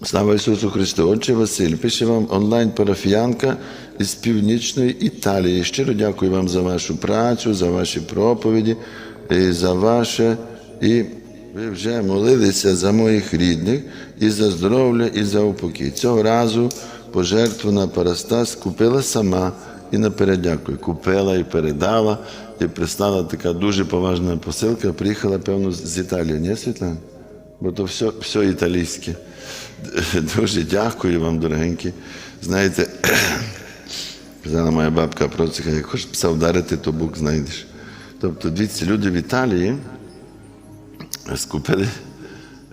Слава Ісусу Христу! Отче Василь, пише вам онлайн-парафіянка із північної Італії. Щиро дякую вам за вашу працю, за ваші проповіді, і за ваше. І ви вже молилися за моїх рідних і за здоров'я, і за упокій. Цього разу пожертву на Парастас купила сама і наперед дякую. Купила і передала, і прислала така дуже поважна посилка. Приїхала, певно, з Італії, ні, Світлана? Бо то все, все італійське. Дуже дякую вам, дорогенькі. Знаєте, казала моя бабка Процика, як хочеш пса вдарити, то Бог знайдеш. Тобто, дивіться, люди в Італії скупили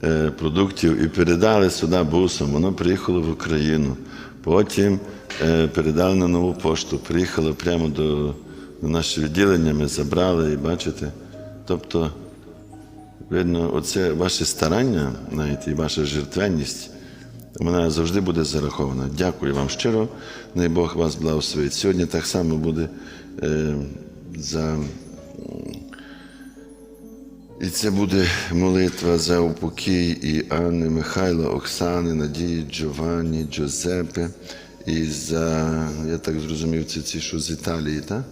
е, продуктів і передали сюди бусом. Воно приїхало в Україну. Потім е, передали на нову пошту. Приїхало прямо до, до нашого відділення, ми забрали і бачите. Тобто, видно, оце ваше старання, знаєте, і ваша жертвенність, вона завжди буде зарахована. Дякую вам щиро. Най Бог вас благословить. Сьогодні так само буде е, за. І це буде молитва за упокій і Анни, Михайла, Оксани, Надії, Джованні, Джозепе. І за, я так зрозумів, це ці, що з Італії, так?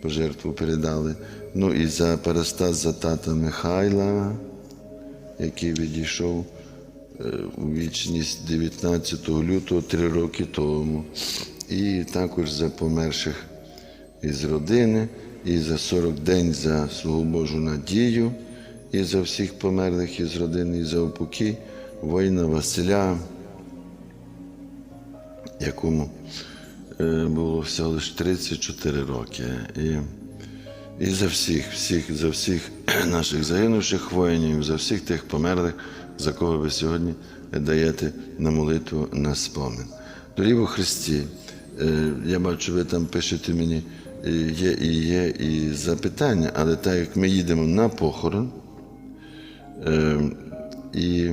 Пожертву передали. Ну і за Парастас за тата Михайла, який відійшов е, у вічність 19 лютого три роки тому. І також за померших із родини, і за 40 день за свого Божу надію, і за всіх померлих із родини, і за упокій воїна Василя, якому було всього лише 34 роки. І, і за всіх, всіх, за всіх наших загинувших воїнів, за всіх тих померлих, за кого ви сьогодні даєте на молитву на спомин. У Христі, е, я бачу, ви там пишете мені, е, є і є і запитання, але так як ми їдемо на похорон, е, і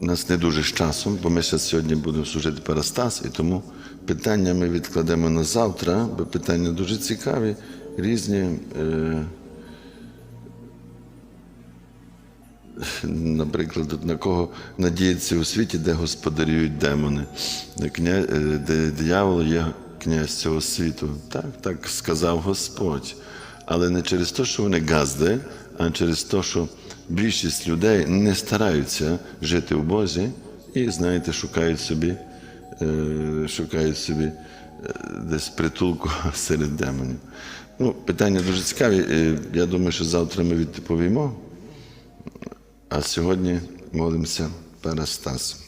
нас не дуже з часом, бо ми ще сьогодні будемо служити Парастас, і тому питання ми відкладемо на завтра, бо питання дуже цікаві, різні. Е, Наприклад, на кого надіється у світі, де господарюють демони, де, кня... е, де диявол є князь цього світу. Так, так сказав Господь. Але не через те, що вони газди, а через те, що більшість людей не стараються жити в Бозі і, знаєте, шукають собі, е, шукають собі е, десь притулку серед демонів. Ну, питання дуже цікаві. Е, Я думаю, що завтра ми відповімо. А сьогодні молимося Парастасом.